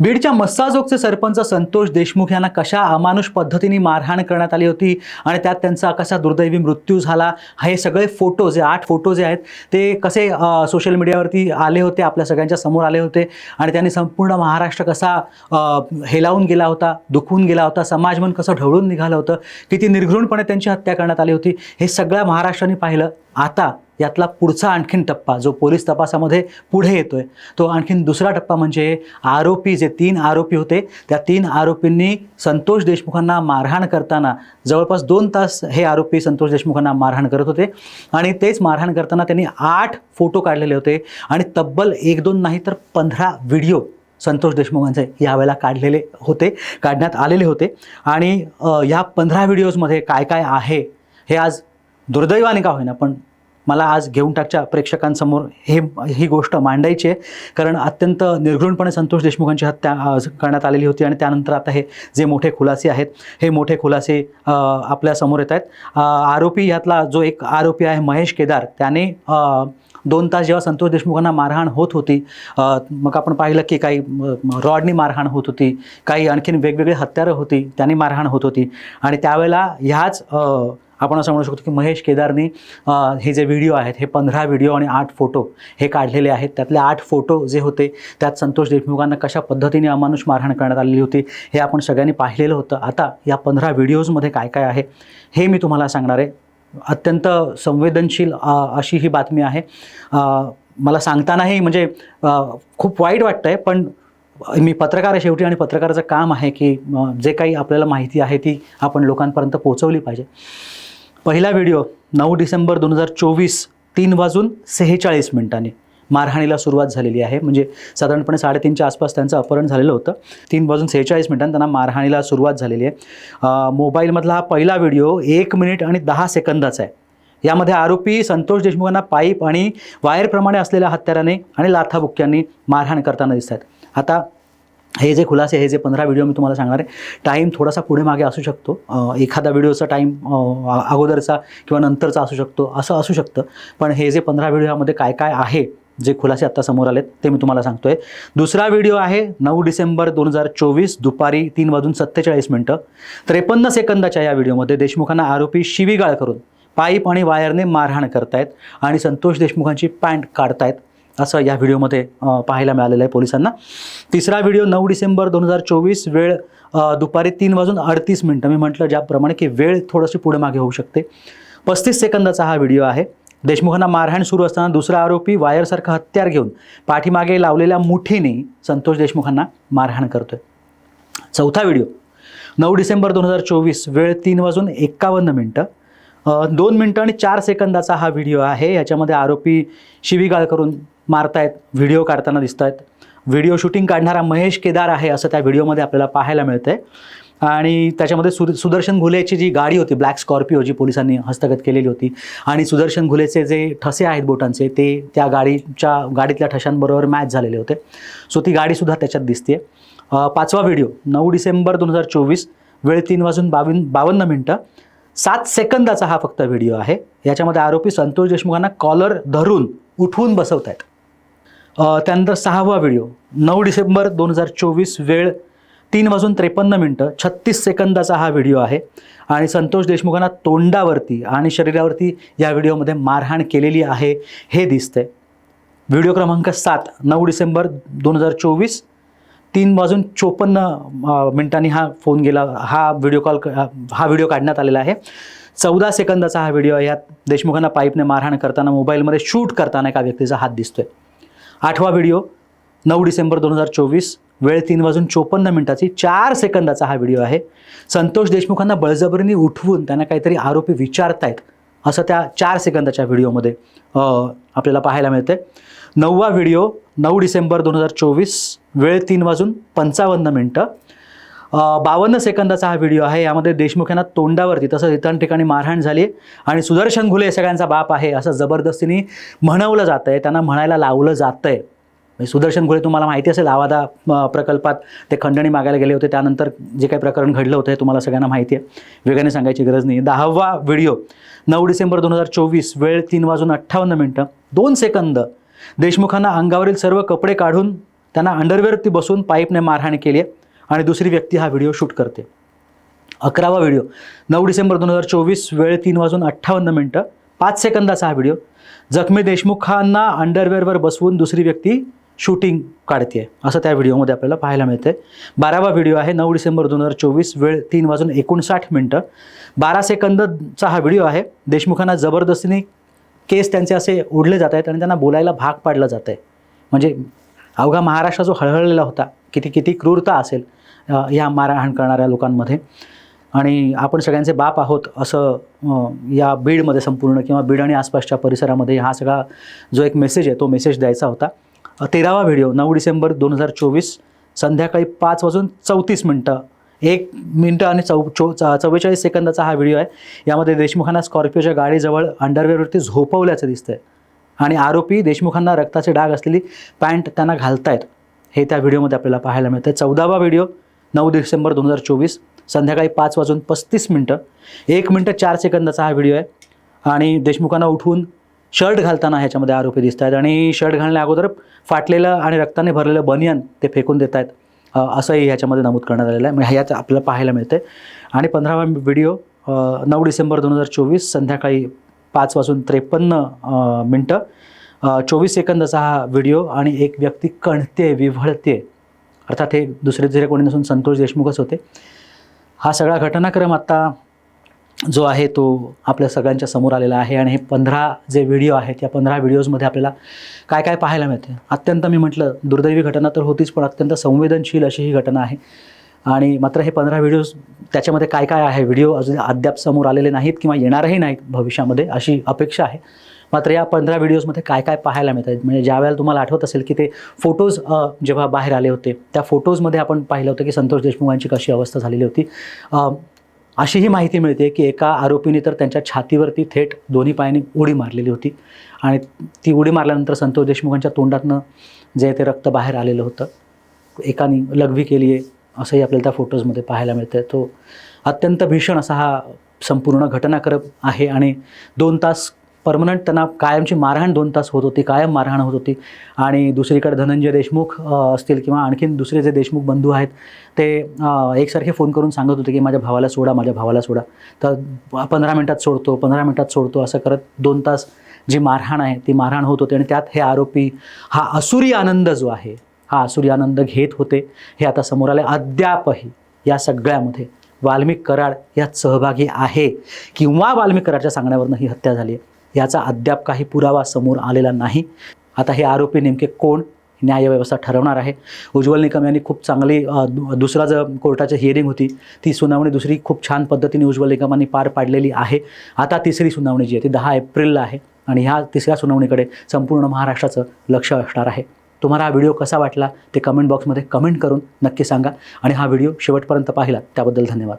बीडच्या मस्साजोगचे सरपंच संतोष देशमुख यांना कशा अमानुष पद्धतीने मारहाण करण्यात आली होती आणि त्यात त्यांचा कसा दुर्दैवी मृत्यू झाला? हे सगळे फोटो जे आठ फोटो जे आहेत ते कसे सोशल मीडियावरती आले होते आपल्या सगळ्यांच्या समोर आले होते आणि त्यांनी संपूर्ण महाराष्ट्र कसा हेलावून गेला होता दुखवून गेला होता समाजमन कसं ढवळून निघालं होतं किती निर्घृणपणे त्यांची हत्या करण्यात आली होती हे सगळ्या महाराष्ट्राने पाहिलं. आता यातला पुढचा आणखीन टप्पा जो पोलीस तपासामध्ये पुढे येतोय तो आणखीन दुसरा टप्पा म्हणजे आरोपी जे तीन आरोपी होते त्या तीन आरोपींनी संतोष देशमुखांना मारहाण करताना जवळपास दोन तास हे आरोपी संतोष देशमुखांना मारहाण करत होते. आणि तेच मारहाण करताना त्यांनी आठ फोटो काढलेले होते आणि तब्बल एक दोन नाही तर पंधरा व्हिडिओ संतोष देशमुखांचे यावेळेला काढलेले होते काढण्यात आलेले होते. आणि या पंधरा व्हिडिओजमध्ये काय काय आहे हे आज दुर्दैवाने का होईना पण मला आज घेऊन टाकच्या प्रेक्षकांसमोर हे ही गोष्ट मांडायची आहे. कारण अत्यंत निर्घृणपणे संतोष देशमुखांची हत्या करण्यात आलेली होती आणि त्यानंतर आता हे जे मोठे खुलासे आहेत हे मोठे खुलासे आपल्यासमोर येत आहेत. आरोपी यातला जो एक आरोपी आहे महेश केदार त्याने दोन तास जेव्हा संतोष देशमुखांना मारहाण होत होती मग आपण पाहिलं की काही रॉडनी मारहाण होत होती काही आणखीन वेगवेगळी हत्यारं होती त्यांनी मारहाण होत होती. आणि त्यावेळेला ह्याच आपण असं म्हणू शकतो की महेश केदारनी हे जे व्हिडिओ आहेत हे पंधरा व्हिडिओ आणि आठ फोटो हे काढलेले आहेत. त्यातले आठ फोटो जे होते त्यात संतोष देशमुखांना कशा पद्धतीने अमानुष मारहाण करण्यात आलेली होती हे आपण सगळ्यांनी पाहिलेलं होतं. आता या पंधरा व्हिडिओजमध्ये काय काय आहे हे मी तुम्हाला सांगणार आहे. अत्यंत संवेदनशील अशी ही बातमी आहे. मला सांगतानाही म्हणजे खूप वाईट वाटतं आहे पण मी पत्रकार आहे शेवटी आणि पत्रकाराचं काम आहे की जे काही आपल्याला माहिती आहे ती आपण लोकांपर्यंत पोहोचवली पाहिजे. पहिला व्हिडिओ नऊ डिसेंबर दोन हजार चोवीस तीन वाजून सेहेचाळीस मिनिटांनी. मारहाणीला सुरुवात झालेली आहे. म्हणजे साधारणपणे साडेतीनच्या आसपास त्यांचं अपहरण झालेलं होतं. तीन वाजून सेहेचाळीस मिनिटांनी त्यांना मारहाणीला सुरुवात झालेली आहे. मोबाईलमधला हा पहिला व्हिडिओ एक मिनिट आणि दहा सेकंदाचा आहे. यामध्ये आरोपी संतोष देशमुखांना पाईप आणि वायरप्रमाणे असलेल्या हत्याराने आणि लाथाबुक्क्यांनी मारहाण करताना दिसत आहेत. आता हे जे खुलासे हे जे पंधरा व्हिडिओ मी तुम्हाला सांगणार आहे टाईम थोडासा पुढे मागे असू शकतो. एखादा व्हिडिओचा टाईम अगोदरचा किंवा नंतरचा असू शकतो असं असू शकतं. पण हे जे पंधरा व्हिडिओमध्ये काय काय आहे जे खुलासे आत्ता समोर आलेत ते मी तुम्हाला सांगतोय. दुसरा व्हिडिओ आहे नऊ डिसेंबर दोन हजार चोवीस दुपारी तीन वाजून सत्तेचाळीस मिनटं. त्रेपन्न सेकंदाच्या या व्हिडिओमध्ये देशमुखांना आरोपी शिवीगाळ करून पाईप आणि वायरने मारहाण करतायत आणि संतोष देशमुखांची पॅन्ट काढतायत. असं या व्हिडिओमध्ये पाहायला मिळालेलं आहे पोलिसांना. तिसरा व्हिडिओ नऊ डिसेंबर दोन हजार चोवीस वेळ दुपारी तीन वाजून अडतीस मिनटं. मी म्हटलं ज्याप्रमाणे की वेळ थोडीशी पुढे मागे होऊ शकते. पस्तीस सेकंदाचा हा व्हिडिओ आहे. देशमुखांना मारहाण सुरू असताना दुसरा आरोपी वायरसारखं हत्यार घेऊन पाठीमागे लावलेल्या मुठीने संतोष देशमुखांना मारहाण करतोय. चौथा व्हिडिओ नऊ डिसेंबर दोन हजार चोवीस वेळ तीन वाजून एक्कावन्न मिनटं. दोन मिनटं आणि चार सेकंदाचा हा व्हिडिओ आहे. याच्यामध्ये आरोपी शिवीगाळ करून मारतायत व्हिडिओ काढताना दिसत आहेत व्हिडिओ शूटिंग काढणारा महेश केदार आहे असं त्या व्हिडिओमध्ये आपल्याला पाहायला मिळतंय. आणि त्याच्यामध्ये सु सुदर्शन घुलेची जी गाडी होती ब्लॅक स्कॉर्पिओ जी पोलिसांनी हस्तगत केलेली होती आणि सुदर्शन घुलेचे जे ठसे आहेत बोटांचे ते त्या गाडीच्या गाडीतल्या ठशांबरोबर मॅच झालेले होते. सो ती गाडीसुद्धा त्याच्यात दिसते पाचवा व्हिडिओ नऊ डिसेंबर दोन हजार चोवीस वेळ तीन वाजून बावीन बावन्न मिनटं. सात सेकंदाचा हा फक्त व्हिडिओ आहे. याच्यामध्ये आरोपी संतोष देशमुखांना कॉलर धरून उठवून बसवत आहेत त्यानंतर सहावा व्हिडिओ. नऊ डिसेंबर दोन हजार चोवीस वेळ तीन वाजून त्रेपन्न मिनटं. छत्तीस सेकंदाचा हा व्हिडिओ आहे. आणि संतोष देशमुखांना तोंडावरती आणि शरीरावरती या व्हिडिओमध्ये मारहाण केलेली आहे हे दिसतंय. व्हिडिओ क्रमांक सात नऊ डिसेंबर दोन हजार चोवीस तीन वाजून चोपन्न मिनिटांनी हा फोन गेला हा व्हिडिओ कॉल क- हा व्हिडिओ काढण्यात आलेला आहे. चौदा सेकंदाचा हा व्हिडिओ आहे. यात देशमुखांना पाईपने मारहाण करताना मोबाईलमध्ये शूट करताना एका व्यक्तीचा हात दिसतोय. आठवा व्हिडिओ नऊ डिसेंबर दोन हजार चोवीस वेळ तीन वाजून चोपन्न मिनिटाची चार सेकंदाचा हा व्हिडिओ आहे. संतोष देशमुखांना बळजबरीने उठवून त्यांना काहीतरी आरोपी विचारतायत असं त्या चार सेकंदाच्या व्हिडिओमध्ये आपल्याला पाहायला मिळते नववा व्हिडिओ नऊ डिसेंबर दोन हजार चोवीस वेळ तीन वाजून पंचावन्न मिनटं. बावन्न सेकंदाचा हा व्हिडिओ आहे. यामध्ये देशमुख यांना तोंडावरती तसंच इतर ठिकाणी मारहाण झाली आणि सुदर्शन घुले सगळ्यांचा बाप आहे असं जबरदस्तीने म्हणवलं जातं आहे त्यांना म्हणायला लावलं जातं आहे म्हणजे सुदर्शन घुले तुम्हाला माहिती असेल आवादा प्रकल्पात ते खंडणी मागायला गेले होते. त्यानंतर जे काही प्रकरण घडलं होतं हे तुम्हाला सगळ्यांना माहिती आहे. वेगाने सांगायची गरज नाही. दहावा व्हिडिओ नऊ डिसेंबर दोन हजार चोवीस वेळ तीन वाजून अठ्ठावन्न मिनटं. दोन सेकंद. देशमुखांना अंगावरील सर्व कपडे काढून त्यांना अंडरवेअरती बसून पाईपने मारहाण केली आहे. आणि दुसरी व्यक्ती हा व्हिडिओ शूट करते. अकरावा व्हिडिओ. नऊ डिसेंबर दोन हजार चोवीस वेळ तीन वाजून अठ्ठावन्न मिनटं. पाच सेकंदाचा हा व्हिडिओ. जखमी देशमुखांना अंडरवेअरवर बसवून दुसरी व्यक्ती शूटिंग काढते असं त्या व्हिडिओमध्ये आपल्याला पाहायला मिळते बारावा व्हिडिओ आहे नऊ डिसेंबर दोन हजार चोवीस वेळ तीन वाजून एकोणसाठ मिनटं. बारा सेकंदचा हा व्हिडिओ आहे. देशमुखांना जबरदस्तीने केस त्यांचे असे ओढले जात आहेत आणि त्यांना बोलायला भाग पाडलं जात आहे म्हणजे अवघा महाराष्ट्र जो हळहळलेला होता किती किती क्रूरता असेल. या मारहाण करणाऱ्या लोकांमध्ये. आणि आपण सगळ्यांचे बाप आहोत असं या बीडमध्ये संपूर्ण किंवा बीड आणि आसपासच्या परिसरामध्ये हा सगळा जो एक मेसेज आहे तो मेसेज द्यायचा होता. तेरावा व्हिडिओ नऊ डिसेंबर दोन हजार चोवीस संध्याकाळी पाच वाजून चौतीस मिनटं एक मिनटं आणि चौ चो च- चव्वेचाळीस सेकंदाचा हा व्हिडिओ आहे. यामध्ये देशमुखांना स्कॉर्पिओच्या गाडीजवळ अंडरवेअरवरती झोपवल्याचं दिसतंय. आणि आरोपी देशमुखांना रक्ताचे डाग असलेली पॅन्ट त्यांना घालतायत. हे त्या व्हिडिओमध्ये आपल्याला पाहायला मिळतं चौदावा व्हिडिओ नऊ डिसेंबर दोन हजार चोवीस संध्याकाळी पाच वाजून पस्तीस मिनटं. एक मिनटं चार सेकंदाचा हा व्हिडिओ आहे. आणि देशमुखांना उठवून शर्ट घालताना ह्याच्यामध्ये आरोपी दिसत आहेत आणि शर्ट घालण्या अगोदर फाटलेलं आणि रक्ताने भरलेलं बनियन ते फेकून देत आहेत असंही ह्याच्यामध्ये नमूद करण्यात आलेलं आहे. म्हणजे ह्याच आपल्याला पाहायला मिळते आणि पंधरावा व्हिडिओ नऊ डिसेंबर दोन हजार चोवीस संध्याकाळी पाच वाजून त्रेपन्न मिनटं. चोवीस सेकंदाचा हा व्हिडिओ आणि एक व्यक्ती कणते विव्हळते. अर्थात हे दुसरे दुसरे कोणी नसून संतोष देशमुखच होते. हा सगळा घटनाक्रम आत्ता जो आहे तो आपल्या सगळ्यांच्या समोर आलेला आहे आणि हे पंधरा जे व्हिडिओ आहेत या पंधरा व्हिडिओजमध्ये आपल्याला काय काय पाहायला मिळते? अत्यंत मी म्हटलं दुर्दैवी घटना तर होतीच पण अत्यंत संवेदनशील अशी ही घटना आहे. आणि मात्र हे पंधरा व्हिडिओज त्याच्यामध्ये काय काय आहे? व्हिडिओ अजून अद्याप समोर आलेले नाहीत किंवा येणारही नाहीत भविष्यामध्ये अशी अपेक्षा आहे. मात्र या पंधरा व्हिडिओजमध्ये काय काय पाहायला मिळत आहेत म्हणजे ज्या वेळेला तुम्हाला आठवत असेल की ते फोटोज जेव्हा बाहेर आले होते त्या फोटोजमध्ये आपण पाहिलं होतं की संतोष देशमुखांची कशी अवस्था झालेली होती. अशीही माहिती मिळते की एका आरोपीने तर त्यांच्या छातीवरती थेट दोन्ही पायांनी उडी मारलेली होती. आणि ती उडी मारल्यानंतर संतोष देशमुखांच्या तोंडातनं जे ते रक्त बाहेर आलेलं होतं एकाने लघवी केली आहे असंही आपल्याला त्या फोटोजमध्ये पाहायला मिळतं तो अत्यंत भीषण असा हा संपूर्ण घटनाक्रम आहे आणि दोन तास परमनंट त्यांना कायमची मारहाण दोन तास होत होती कायम मारहाण होत होती. आणि दुसरीकडे धनंजय देशमुख असतील किंवा आणखीन दुसरे जे देशमुख बंधू आहेत ते एकसारखे फोन करून सांगत होते की माझ्या भावाला सोडा माझ्या भावाला सोडा. तर पंधरा मिनटात सोडतो पंधरा मिनटात सोडतो असं करत दोन तास जी मारहाण आहे ती मारहाण होत होते. आणि त्यात हे आरोपी हा असुरी आनंद जो आहे हा असुरी आनंद घेत होते. हे आता समोर आले. अद्यापही या सगळ्यामध्ये वाल्मिक कराड यात सहभागी आहे किंवा वाल्मिक कराडच्या सांगण्यावरनं ही हत्या झाली आहे. याचा अद्याप काही पुरावा समोर आलेला नाही. आता हे आरोपी नेमके कोण? न्यायव्यवस्था ठरवणार आहे. उज्ज्वल निकम यांनी खूप चांगली दु- दुसरा जो कोर्टाची हिअरिंग होती ती सुनावणी दुसरी खूप छान पद्धतीने उज्ज्वल निकमांनी पार पाडलेली आहे. आता तिसरी सुनावणी जी आहे ती दहा एप्रिलला आहे आणि ह्या तिसऱ्या सुनावणीकडे संपूर्ण महाराष्ट्राचं लक्ष असणार आहे. तुम्हाला हा व्हिडिओ कसा वाटला ते कमेंट बॉक्समध्ये कमेंट करून नक्की सांगा आणि हा व्हिडिओ शेवटपर्यंत पाहिला त्याबद्दल धन्यवाद.